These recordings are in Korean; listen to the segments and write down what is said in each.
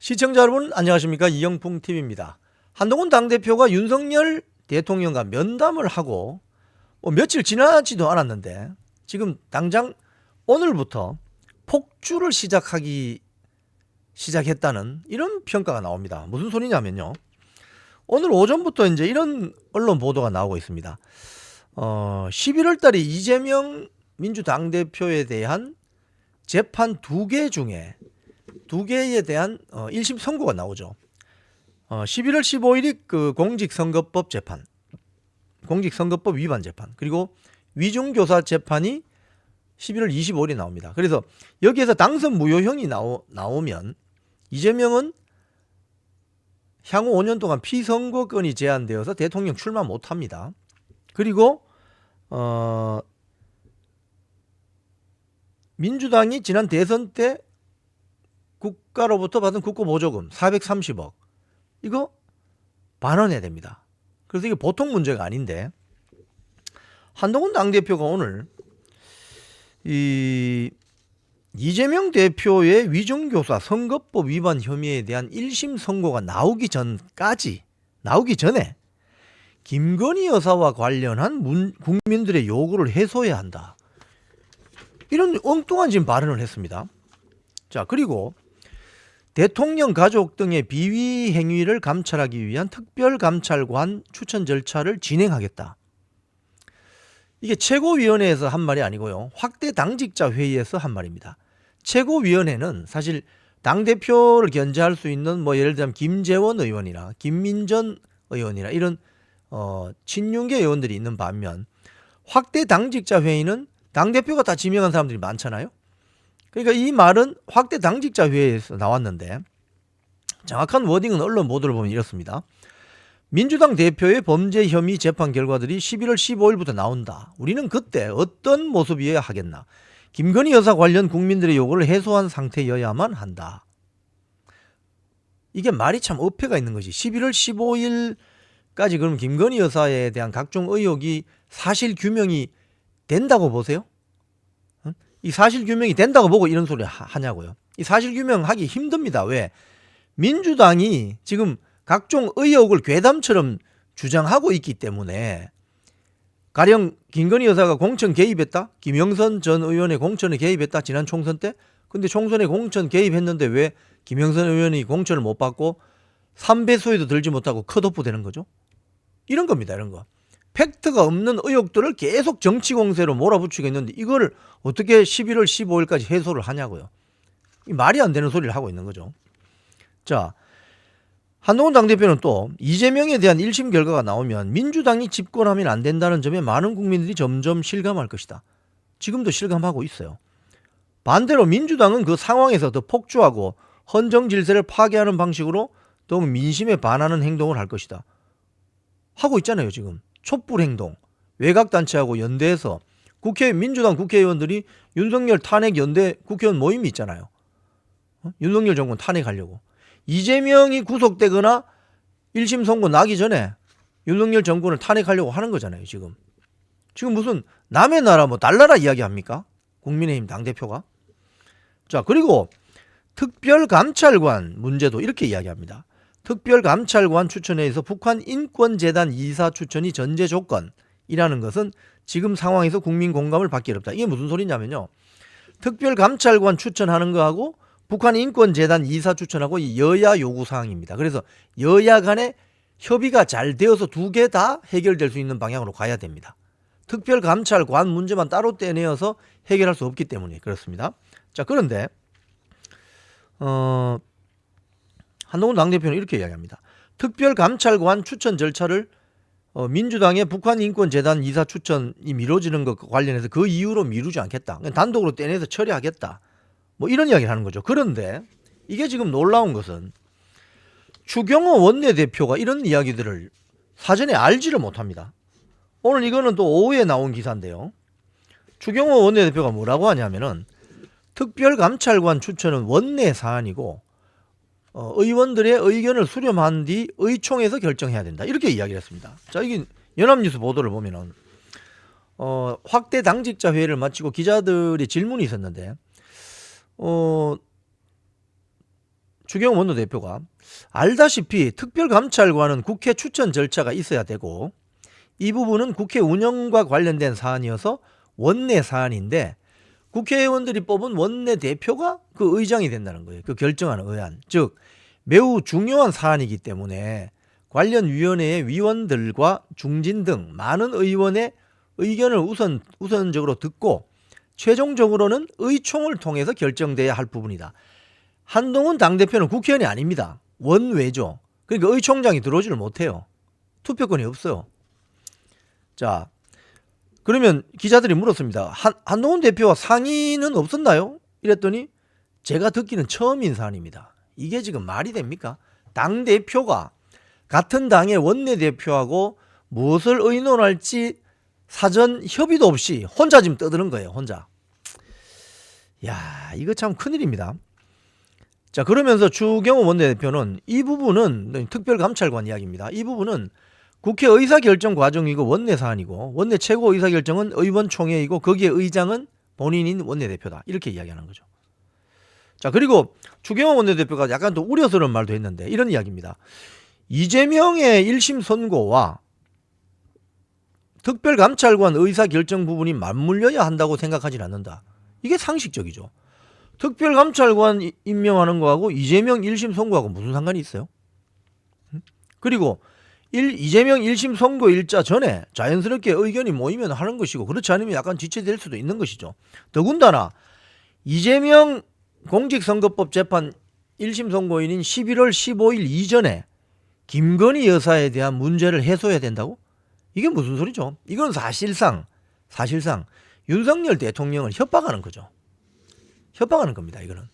시청자 여러분 안녕하십니까 이영풍 TV입니다. 한동훈 당대표가 윤석열 대통령과 면담을 하고 뭐 며칠 지나지도 않았는데 지금 당장 오늘부터 폭주를 시작하기 시작했다는 이런 평가가 나옵니다. 무슨 소리냐면요. 오늘 오전부터 이제 이런 언론 보도가 나오고 있습니다. 어, 11월 달에 이재명 민주당 대표에 대한 재판 두 개 중에 두 개에 대한 어, 1심 선고가 나오죠. 어, 11월 15일이 그 공직선거법 재판, 공직선거법 위반 재판, 그리고 위중교사 재판이 11월 25일에 나옵니다. 그래서 여기에서 당선 무효형이 나오, 나오면 이재명은 향후 5년 동안 피선거권이 제한되어서 대통령 출마 못합니다. 그리고 어, 민주당이 지난 대선 때 국가로부터 받은 국고 보조금 430억 이거 반환해야 됩니다. 그래서 이게 보통 문제가 아닌데 한동훈 당대표가 오늘 이 이재명 대표의 위중교사 선거법 위반 혐의에 대한 1심 선고가 나오기 전까지 나오기 전에 김건희 여사와 관련한 문- 국민들의 요구를 해소해야 한다. 이런 엉뚱한 지금 발언을 했습니다. 자, 그리고 대통령 가족 등의 비위 행위를 감찰하기 위한 특별감찰관 추천 절차를 진행하겠다. 이게 최고위원회에서 한 말이 아니고요. 확대 당직자 회의에서 한 말입니다. 최고위원회는 사실 당대표를 견제할 수 있는 뭐 예를 들면 김재원 의원이나 김민전 의원이나 이런 어, 친윤계 의원들이 있는 반면 확대 당직자 회의는 당대표가 다 지명한 사람들이 많잖아요. 그러니까 이 말은 확대 당직자 회의에서 나왔는데 정확한 워딩은 언론 보도를 보면 이렇습니다. 민주당 대표의 범죄 혐의 재판 결과들이 11월 15일부터 나온다. 우리는 그때 어떤 모습이어야 하겠나? 김건희 여사 관련 국민들의 요구를 해소한 상태여야만 한다. 이게 말이 참 어폐가 있는 거지. 11월 15일까지 그럼 김건희 여사에 대한 각종 의혹이 사실 규명이 된다고 보세요? 응? 이 사실 규명이 된다고 보고 이런 소리 하- 하냐고요. 이 사실 규명하기 힘듭니다. 왜? 민주당이 지금 각종 의혹을 괴담처럼 주장하고 있기 때문에 가령 김건희 여사가 공천 개입했다? 김영선 전 의원의 공천에 개입했다? 지난 총선 때? 근데 총선에 공천 개입했는데 왜 김영선 의원이 공천을 못 받고 3배수에도 들지 못하고 컷오프 되는 거죠? 이런 겁니다. 이런 거. 팩트가 없는 의혹들을 계속 정치 공세로 몰아붙이고 있는데 이거를 어떻게 11월 15일까지 해소를 하냐고요. 이 말이 안 되는 소리를 하고 있는 거죠. 자, 한동훈 당대표는 또 이재명에 대한 1심 결과가 나오면 민주당이 집권하면 안 된다는 점에 많은 국민들이 점점 실감할 것이다. 지금도 실감하고 있어요. 반대로 민주당은 그 상황에서 더 폭주하고 헌정 질서를 파괴하는 방식으로 더욱 민심에 반하는 행동을 할 것이다. 하고 있잖아요, 지금. 촛불 행동. 외곽 단체하고 연대해서 국회 민주당 국회의원들이 윤석열 탄핵 연대 국회의원 모임이 있잖아요. 어? 윤석열 정권 탄핵하려고. 이재명이 구속되거나 1심 선고 나기 전에 윤석열 정권을 탄핵하려고 하는 거잖아요, 지금. 지금 무슨 남의 나라 뭐 달나라 이야기 합니까? 국민의힘 당 대표가. 자, 그리고 특별감찰관 문제도 이렇게 이야기합니다. 특별감찰관 추천에 의해서 북한 인권재단 이사 추천이 전제 조건이라는 것은 지금 상황에서 국민 공감을 받기 어렵다. 이게 무슨 소리냐면요. 특별감찰관 추천하는 거하고 북한 인권재단 이사 추천하고 이 여야 요구 사항입니다. 그래서 여야 간에 협의가 잘 되어서 두 개 다 해결될 수 있는 방향으로 가야 됩니다. 특별감찰관 문제만 따로 떼내어서 해결할 수 없기 때문에 그렇습니다. 자 그런데 어, 한동훈 당대표는 이렇게 이야기합니다. 특별감찰관 추천 절차를 어, 민주당의 북한인권재단 이사 추천이 미뤄지는 것 관련해서 그 이유로 미루지 않겠다. 단독으로 떼내서 처리하겠다. 뭐 이런 이야기를 하는 거죠. 그런데 이게 지금 놀라운 것은 추경호 원내대표가 이런 이야기들을 사전에 알지를 못합니다. 오늘 이거는 또 오후에 나온 기사인데요. 추경호 원내대표가 뭐라고 하냐면은 특별감찰관 추천은 원내 사안이고 어, 의원들의 의견을 수렴한 뒤 의총에서 결정해야 된다. 이렇게 이야기를 했습니다. 자, 이게 연합뉴스 보도를 보면은 어, 확대 당직자 회의를 마치고 기자들이 질문이 있었는데 어, 주경호 원내대표가 알다시피 특별감찰관은 국회 추천 절차가 있어야 되고 이 부분은 국회 운영과 관련된 사안이어서 원내 사안인데 국회의원들이 뽑은 원내 대표가 그 의장이 된다는 거예요. 그 결정하는 의안. 즉 매우 중요한 사안이기 때문에 관련 위원회의 위원들과 중진 등 많은 의원의 의견을 우선 우선적으로 듣고 최종적으로는 의총을 통해서 결정돼야 할 부분이다. 한동훈 당대표는 국회의원이 아닙니다. 원외죠. 그러니까 의총장이 들어오지를 못해요. 투표권이 없어요. 자, 그러면 기자들이 물었습니다. 한, 한동훈 대표와 상의는 없었나요? 이랬더니 제가 듣기는 처음인 사안입니다. 이게 지금 말이 됩니까? 당 대표가 같은 당의 원내 대표하고 무엇을 의논할지 사전 협의도 없이 혼자 지금 떠드는 거예요. 혼자. 야, 이거 참 큰일입니다. 자, 그러면서 주경호 원내대표는 이 부분은 특별감찰관 이야기입니다. 이 부분은 국회 의사결정 과정이고 원내 사안이고 원내 최고 의사결정은 의원총회이고 거기에 의장은 본인인 원내대표다. 이렇게 이야기하는 거죠. 자, 그리고 주경호 원내대표가 약간 또 우려스러운 말도 했는데 이런 이야기입니다. 이재명의 1심 선고와 특별감찰관 의사결정 부분이 맞물려야 한다고 생각하진 않는다. 이게 상식적이죠. 특별감찰관 이- 임명하는 거하고 이재명 1심 선고하고 무슨 상관이 있어요? 음? 그리고 일, 이재명 1심 선고 일자 전에 자연스럽게 의견이 모이면 하는 것이고 그렇지 않으면 약간 지체될 수도 있는 것이죠. 더군다나 이재명 공직선거법 재판 1심 선고인인 11월 15일 이전에 김건희 여사에 대한 문제를 해소해야 된다고? 이게 무슨 소리죠? 이건 사실상 사실상 윤석열 대통령을 협박하는 거죠. 협박하는 겁니다. 이거는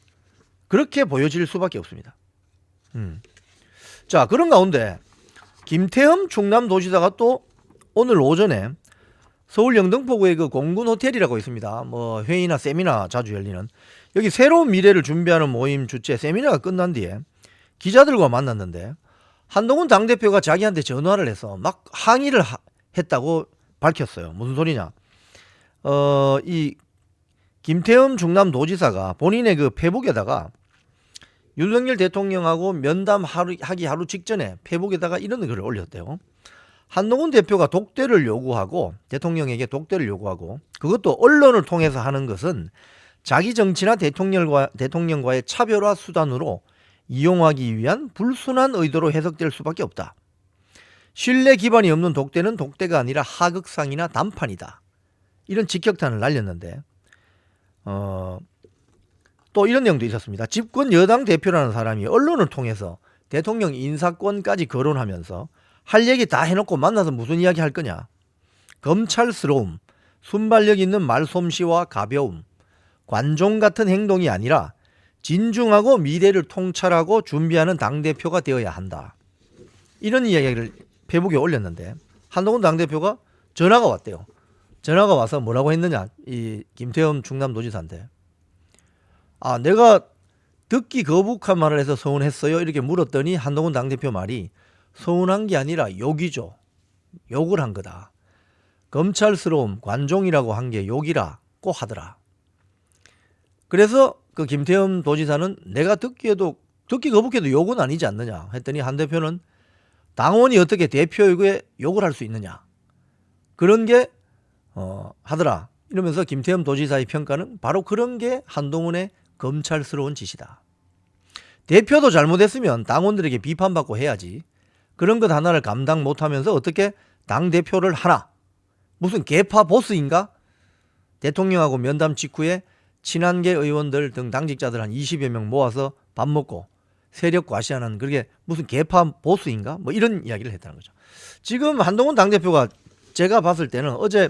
그렇게 보여질 수밖에 없습니다. 음. 자 그런 가운데 김태흠 충남도지사가 또 오늘 오전에 서울 영등포구의 그 공군 호텔이라고 있습니다. 뭐 회의나 세미나 자주 열리는 여기 새로운 미래를 준비하는 모임 주최 세미나가 끝난 뒤에 기자들과 만났는데 한동훈 당대표가 자기한테 전화를 해서 막 항의를 하- 했다고 밝혔어요. 무슨 소리냐? 어, 이 김태흠 충남도지사가 본인의 그 페북에다가 윤석열 대통령하고 면담 하루, 직전에 페북에다가 이런 글을 올렸대요. 한동훈 대표가 독대를 요구하고 대통령에게 독대를 요구하고 그것도 언론을 통해서 하는 것은 자기 정치나 대통령과 대통령과의 차별화 수단으로 이용하기 위한 불순한 의도로 해석될 수밖에 없다. 신뢰 기반이 없는 독대는 독대가 아니라 하극상이나 담판이다. 이런 직격탄을 날렸는데 어, 또 이런 내용도 있었습니다. 집권 여당 대표라는 사람이 언론을 통해서 대통령 인사권까지 거론하면서 할 얘기 다 해놓고 만나서 무슨 이야기 할 거냐? 검찰스러움, 순발력 있는 말솜씨와 가벼움, 관종 같은 행동이 아니라 진중하고 미래를 통찰하고 준비하는 당대표가 되어야 한다. 이런 이야기를 페북에 올렸는데 한동훈 당대표가 전화가 왔대요. 전화가 와서 뭐라고 했느냐? 이 김태흠 충남도지사인데 아 내가 듣기 거북한 말을 해서 서운했어요 이렇게 물었더니 한동훈 당대표 말이 서운한 게 아니라 욕이죠. 욕을 한 거다. 검찰스러움 관종이라고 한 게 욕이라고 하더라. 그래서 그 김태흠 도지사는 내가 듣기에도 듣기 거북해도 욕은 아니지 않느냐 했더니 한 대표는 당원이 어떻게 대표에게 욕을 할 수 있느냐 그런 게 어, 하더라 이러면서 김태흠 도지사의 평가는 바로 그런 게 한동훈의 검찰스러운 짓이다. 대표도 잘못했으면 당원들에게 비판받고 해야지. 그런 것 하나를 감당 못하면서 어떻게 당 대표를 하나? 무슨 개파 보스인가? 대통령하고 면담 직후에 친한계 의원들 등 당직자들 한 20여 명 모아서 밥 먹고 세력 과시하는 그게 무슨 개파 보스인가? 뭐 이런 이야기를 했다는 거죠. 지금 한동훈 당대표가 제가 봤을 때는 어제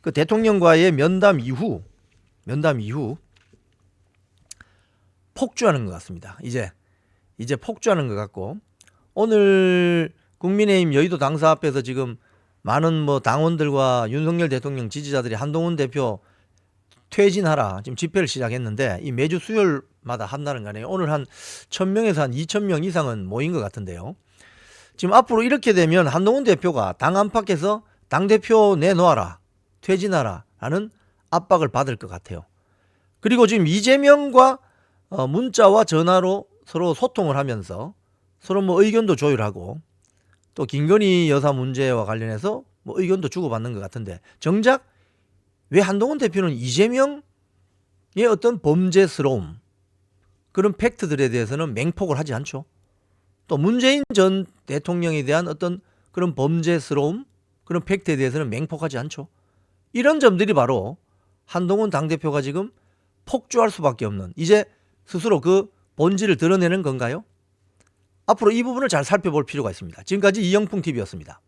그 대통령과의 면담 이후 면담 이후 폭주하는 것 같습니다. 이제 이제 폭주하는 것 같고 오늘 국민의힘 여의도 당사 앞에서 지금 많은 뭐 당원들과 윤석열 대통령 지지자들이 한동훈 대표 퇴진하라 지금 집회를 시작했는데 이 매주 수요일마다 한다는 거네요. 오늘 한 1000명에서 한 2000명 이상은 모인 것 같은데요. 지금 앞으로 이렇게 되면 한동훈 대표가 당 안팎에서 당 대표 내놓아라 퇴진하라 라는 압박을 받을 것 같아요. 그리고 지금 이재명과 어, 문자와 전화로 서로 소통을 하면서 서로 뭐 의견도 조율하고 또 김건희 여사 문제와 관련해서 뭐 의견도 주고받는 것 같은데 정작 왜 한동훈 대표는 이재명의 어떤 범죄스러움 그런 팩트들에 대해서는 맹폭을 하지 않죠. 또 문재인 전 대통령에 대한 어떤 그런 범죄스러움 그런 팩트에 대해서는 맹폭하지 않죠. 이런 점들이 바로 한동훈 당대표가 지금 폭주할 수밖에 없는 이제 스스로 그 본질을 드러내는 건가요? 앞으로 이 부분을 잘 살펴볼 필요가 있습니다. 지금까지 이영풍 TV였습니다.